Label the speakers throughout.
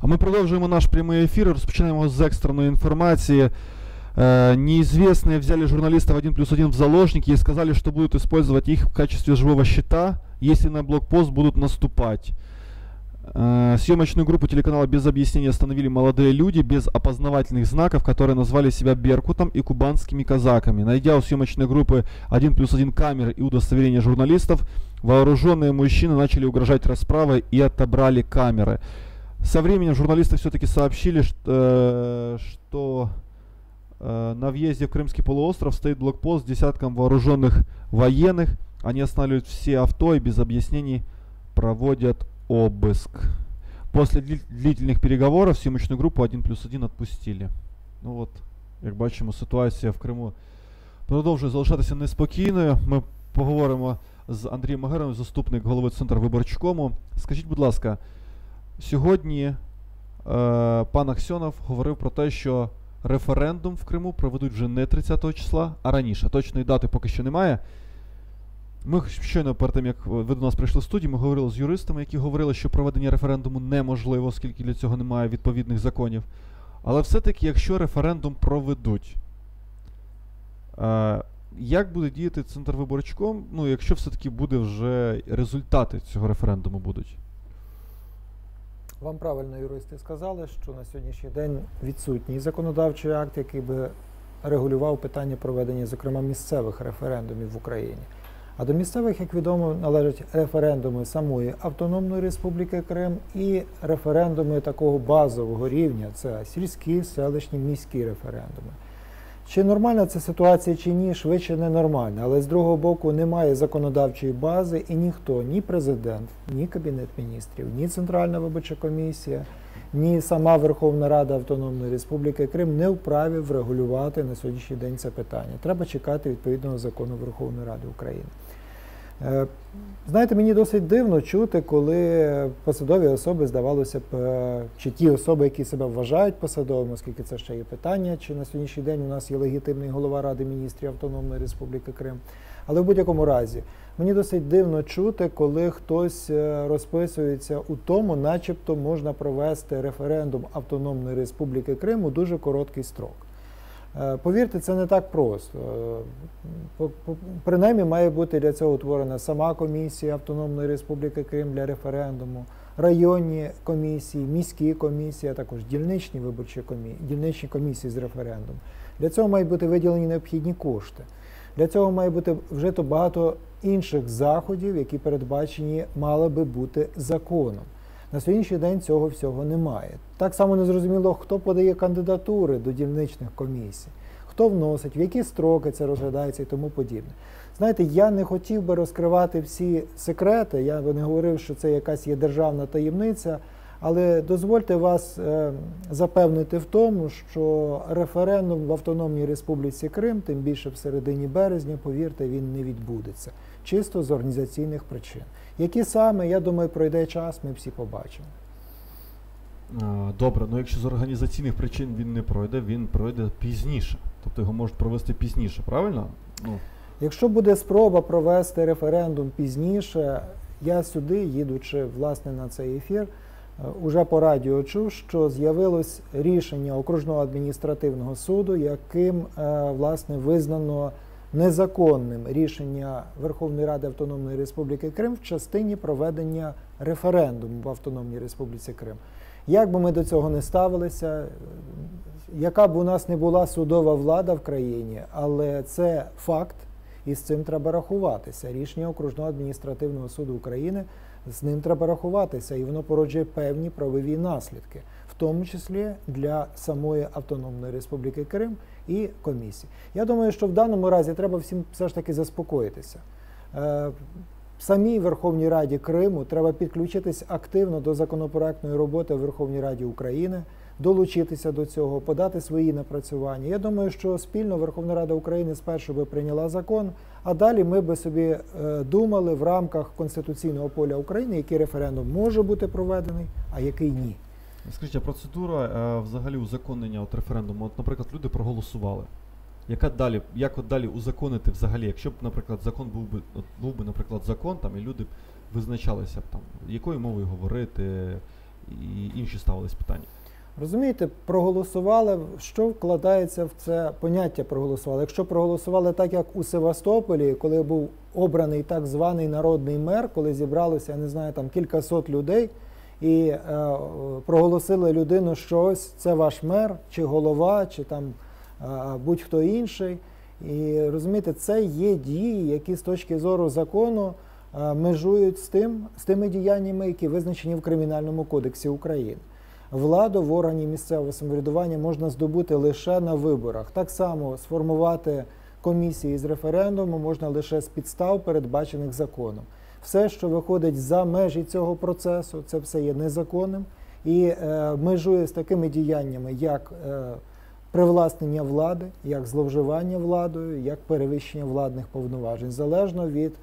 Speaker 1: А ми продовжуємо наш прямий ефір. Розпочинаємо з екстреної інформації. Э, неизвестные взяли журналистов 1 плюс 1 в заложники и сказали, что будут использовать их в качестве живого щита, если на блокпост будут наступать. Э, съемочную группу телеканала без объяснения остановили молодые люди без опознавательных знаков, которые назвали себя Беркутом и кубанскими казаками. Найдя у съемочной группы 1 плюс 1 камеры и удостоверения журналистов, вооруженные мужчины начали угрожать расправой и отобрали камеры. Со временем журналисты все-таки сообщили, что, э, что э, на въезде в Крымский полуостров стоит блокпост с десятком вооруженных военных. Они останавливают все авто и без объяснений проводят обыск. После дли- длительних переговорів съемочну групу 1 плюс 1 відпустили. Ну от, як бачимо, ситуація в Криму продовжує залишатися неспокійною. Ми поговоримо з Андрієм Магеровим, заступник голови Центру виборчкому. Скажіть, будь ласка, сьогодні е, пан Аксьонов говорив про те, що референдум в Криму проведуть вже не 30 числа, а раніше. Точної дати поки що немає. Ми щойно перед тим, як ви до нас прийшли в студію, ми говорили з юристами, які говорили, що проведення референдуму неможливо, оскільки для цього немає відповідних законів. Але все-таки, якщо референдум проведуть, е, як буде діяти центр виборчком, ну, якщо все-таки буде вже результати цього референдуму будуть?
Speaker 2: Вам правильно юристи сказали, що на сьогоднішній день відсутній законодавчий акт, який би регулював питання проведення, зокрема, місцевих референдумів в Україні. А до місцевих, як відомо, належать референдуми самої Автономної Республіки Крим і референдуми такого базового рівня це сільські, селищні, міські референдуми. Чи нормальна ця ситуація, чи ні, швидше не нормальна. Але з другого боку немає законодавчої бази, і ніхто, ні президент, ні Кабінет міністрів, ні Центральна виборча комісія, ні сама Верховна Рада Автономної Республіки Крим не вправі врегулювати на сьогоднішній день це питання. Треба чекати відповідного закону Верховної Ради України. Е, Знаєте, мені досить дивно чути, коли посадові особи, здавалося б, е, чи ті особи, які себе вважають посадовими, оскільки це ще є питання, чи на сьогоднішній день у нас є легітимний голова Ради міністрів Автономної Республіки Крим. Але в будь-якому разі, мені досить дивно чути, коли хтось е, розписується у тому, начебто можна провести референдум Автономної Республіки Крим у дуже короткий строк. Е, Повірте, це не так просто. Е, Принаймні має бути для цього утворена сама комісія Автономної Республіки Крим для референдуму, районні комісії, міські комісії, а також дільничні виборчі комісії, дільничні комісії з референдуму. Для цього мають бути виділені необхідні кошти. Для цього має бути вжито багато інших заходів, які передбачені мали би бути законом. На сьогоднішній день цього всього немає. Так само незрозуміло, хто подає кандидатури до дільничних комісій, хто вносить, в які строки це розглядається і тому подібне. Знаєте, я не хотів би розкривати всі секрети, я би не говорив, що це якась є державна таємниця, але дозвольте вас е, запевнити в тому, що референдум в Автономній Республіці Крим, тим більше в середині березня, повірте, він не відбудеться. Чисто з організаційних причин. Які саме, я думаю, пройде час, ми всі побачимо.
Speaker 1: Добре, ну якщо з організаційних причин він не пройде, він пройде пізніше. Тобто його можуть провести пізніше, правильно? Ну,
Speaker 2: Якщо буде спроба провести референдум пізніше, я сюди, їдучи власне на цей ефір, е, уже по радіо чув, що з'явилось рішення окружного адміністративного суду, яким е, власне визнано незаконним рішення Верховної Ради Автономної Республіки Крим в частині проведення референдуму в Автономній Республіці Крим. Як би ми до цього не ставилися, е, яка б у нас не була судова влада в країні, але це факт, і з цим треба рахуватися. Рішення окружного адміністративного суду України з ним треба рахуватися, і воно породжує певні правові наслідки, в тому числі для самої Автономної Республіки Крим і комісії. Я думаю, що в даному разі треба всім все ж таки заспокоїтися. Е, Самій Верховній Раді Криму треба підключитись активно до законопроектної роботи в Верховній Раді України, долучитися до цього, подати свої напрацювання. Я думаю, що спільно Верховна Рада України спершу би прийняла закон, а далі ми би собі е, думали в рамках конституційного поля України, який референдум може бути проведений, а який ні.
Speaker 1: Скажіть, а процедура е, взагалі узаконення от референдуму, от, наприклад, люди проголосували. Яка далі, як от далі узаконити взагалі, якщо б, наприклад, закон був би, от, був би, наприклад, закон, там, і люди б визначалися б там, якою мовою говорити, і інші ставились питання.
Speaker 2: Розумієте, проголосували, що вкладається в це поняття проголосували. Якщо проголосували так, як у Севастополі, коли був обраний так званий народний мер, коли зібралося, я не знаю, там кількасот людей, і е, проголосили людину, що ось це ваш мер, чи голова, чи там е, будь-хто інший. І розумієте, це є дії, які з точки зору закону е, межують з тим, з тими діяннями, які визначені в Кримінальному кодексі України. Владу в органі місцевого самоврядування можна здобути лише на виборах. Так само сформувати комісії з референдуму можна лише з підстав, передбачених законом. Все, що виходить за межі цього процесу, це все є незаконним і е, межує з такими діяннями, як е, привласнення влади, як зловживання владою, як перевищення владних повноважень, залежно від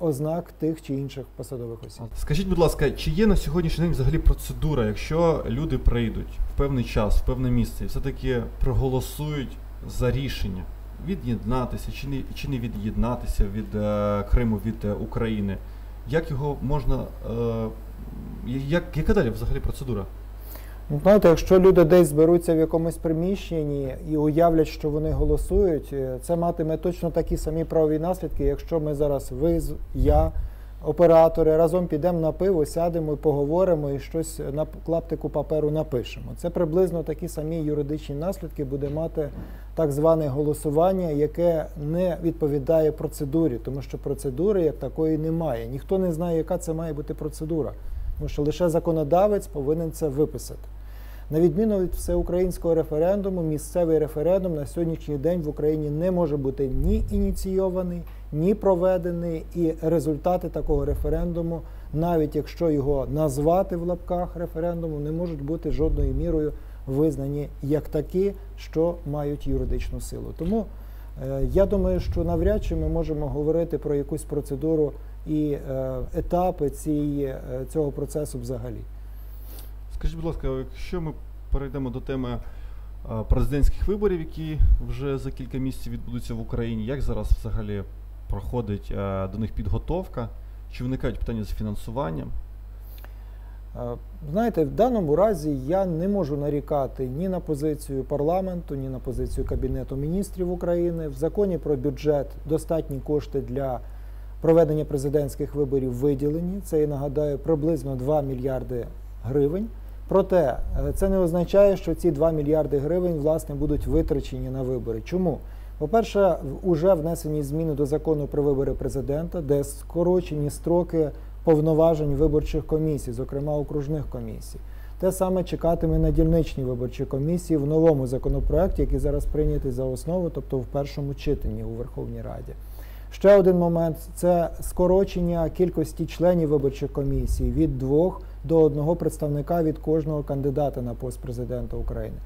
Speaker 2: ознак тих чи інших посадових осіб.
Speaker 1: Скажіть, будь ласка, чи є на сьогоднішній день взагалі процедура, якщо люди прийдуть в певний час, в певне місце і все-таки проголосують за рішення від'єднатися чи не чи не від'єднатися від е, Криму від е, України? Як його можна. Е, як, яка далі взагалі процедура?
Speaker 2: Ну, знаєте, якщо люди десь зберуться в якомусь приміщенні і уявлять, що вони голосують, е, це матиме точно такі самі правові наслідки, якщо ми зараз ви, я, оператори разом підемо на пиво, сядемо і поговоримо і щось на клаптику паперу напишемо. Це приблизно такі самі юридичні наслідки буде мати так зване голосування, яке не відповідає процедурі, тому що процедури як такої немає. Ніхто не знає, яка це має бути процедура, тому що лише законодавець повинен це виписати. На відміну від всеукраїнського референдуму, місцевий референдум на сьогоднішній день в Україні не може бути ні ініційований, ні проведений, і результати такого референдуму, навіть якщо його назвати в лапках референдуму, не можуть бути жодною мірою визнані як такі, що мають юридичну силу. Тому е, я думаю, що навряд чи ми можемо говорити про якусь процедуру і е, етапи цієї, е, цього процесу взагалі.
Speaker 1: Скажіть, будь ласка, якщо ми перейдемо до теми президентських виборів, які вже за кілька місяців відбудуться в Україні, як зараз взагалі проходить до них підготовка? Чи виникають питання з фінансуванням?
Speaker 2: Знаєте, в даному разі я не можу нарікати ні на позицію парламенту, ні на позицію Кабінету міністрів України. В законі про бюджет достатні кошти для проведення президентських виборів виділені. Це я нагадаю приблизно 2 мільярди гривень. Проте е, це не означає, що ці 2 мільярди гривень власне будуть витрачені на вибори. Чому? По-перше, вже внесені зміни до закону про вибори президента, де скорочені строки повноважень виборчих комісій, зокрема окружних комісій. Те саме чекатиме на дільничні виборчі комісії в новому законопроекті, який зараз прийнятий за основу, тобто в першому читанні у Верховній Раді. Ще один момент це скорочення кількості членів виборчих комісій від двох до одного представника від кожного кандидата на пост президента України.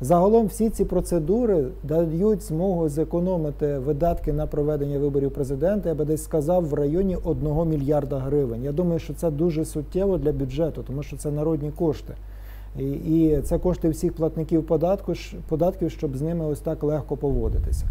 Speaker 2: Загалом всі ці процедури дають змогу зекономити видатки на проведення виборів президента, я би десь сказав, в районі 1 мільярда гривень. Я думаю, що це дуже суттєво для бюджету, тому що це народні кошти. І, і це кошти всіх платників податку, податків, щоб з ними ось так легко поводитися.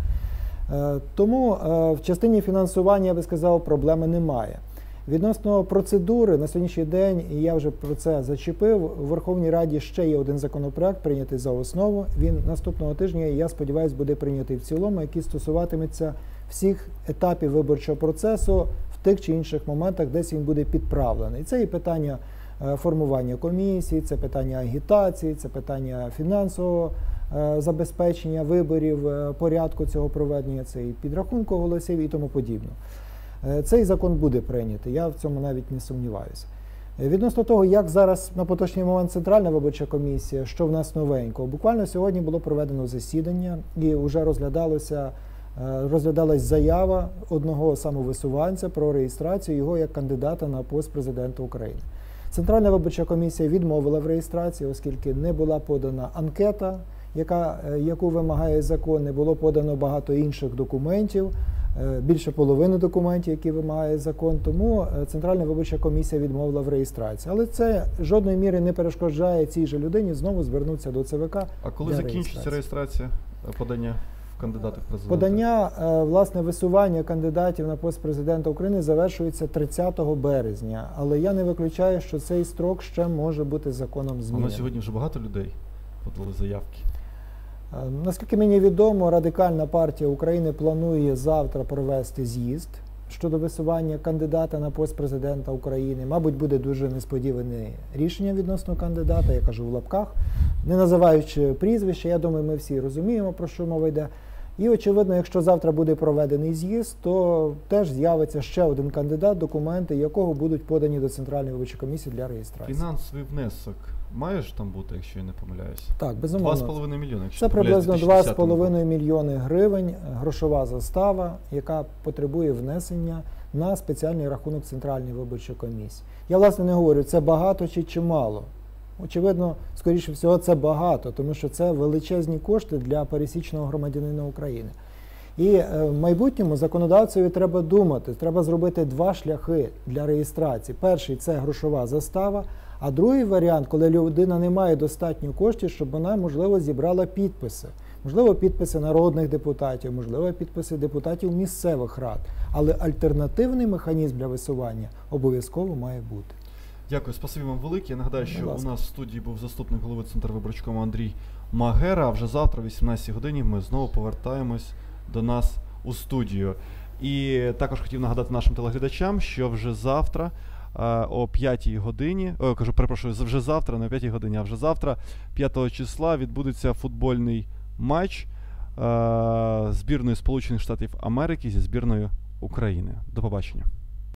Speaker 2: Е, тому е, в частині фінансування я би сказав, проблеми немає. Відносно процедури на сьогоднішній день, і я вже про це зачепив. У Верховній Раді ще є один законопроект, прийнятий за основу. Він наступного тижня, я сподіваюся, буде прийнятий в цілому, який стосуватиметься всіх етапів виборчого процесу в тих чи інших моментах, десь він буде підправлений. Це і питання е, формування комісії, це питання агітації, це питання фінансового забезпечення виборів, е, порядку цього проведення, це і підрахунку голосів і тому подібне. Е, цей закон буде прийнятий, я в цьому навіть не сумніваюся. Е, відносно того, як зараз на поточний момент Центральна виборча комісія, що в нас новенького, буквально сьогодні було проведено засідання і вже розглядалося, е, розглядалась заява одного самовисуванця про реєстрацію його як кандидата на пост президента України. Центральна виборча комісія відмовила в реєстрації, оскільки не була подана анкета, яка, яку вимагає закон, не було подано багато інших документів. Е, більше половини документів, які вимагає закон. Тому е, Центральна виборча комісія відмовила в реєстрації. Але це жодної міри не перешкоджає цій же людині знову звернутися до ЦВК.
Speaker 1: А коли закінчиться реєстрація е, подання? кандидати в президенти?
Speaker 2: Подання е, власне висування кандидатів на пост президента України завершується 30 березня, але я не виключаю, що цей строк ще може бути законом
Speaker 1: А на сьогодні вже багато людей подали заявки.
Speaker 2: Е, Наскільки мені відомо, радикальна партія України планує завтра провести з'їзд щодо висування кандидата на пост президента України. Мабуть, буде дуже несподіване рішення відносно кандидата, я кажу в лапках, не називаючи прізвище. Я думаю, ми всі розуміємо, про що мова йде. І очевидно, якщо завтра буде проведений з'їзд, то теж з'явиться ще один кандидат, документи якого будуть подані до Центральної виборчої комісії для реєстрації.
Speaker 1: Фінансовий внесок має ж там бути, якщо я не помиляюся?
Speaker 2: Так, безумовно.
Speaker 1: 2,5 мільйони. Якщо
Speaker 2: Це приблизно
Speaker 1: в 2010 році.
Speaker 2: 2,5 мільйони гривень е, грошова застава, яка потребує внесення на спеціальний рахунок Центральної виборчої комісії. Я власне не говорю, це багато чи чимало. Очевидно, скоріше всього, це багато, тому що це величезні кошти для пересічного громадянина України. І е, в майбутньому законодавцеві треба думати, треба зробити два шляхи для реєстрації. Перший це грошова застава, а другий варіант, коли людина не має достатньо коштів, щоб вона, можливо, зібрала підписи. Можливо, підписи народних депутатів, можливо, підписи депутатів місцевих рад. Але альтернативний механізм для висування обов'язково має бути.
Speaker 1: Дякую, спасибі вам велике. Я нагадаю, що у нас в студії був заступник голови Центру виборчкому Андрій Магера. А вже завтра, о 18 годині, ми знову повертаємось до нас у студію. І також хотів нагадати нашим телеглядачам, що вже завтра. е, О 5 годині, о, кажу, перепрошую, вже завтра, не о 5 годині, а вже завтра, 5 числа, відбудеться футбольний матч е, збірної Сполучених Штатів Америки зі збірною України. До побачення.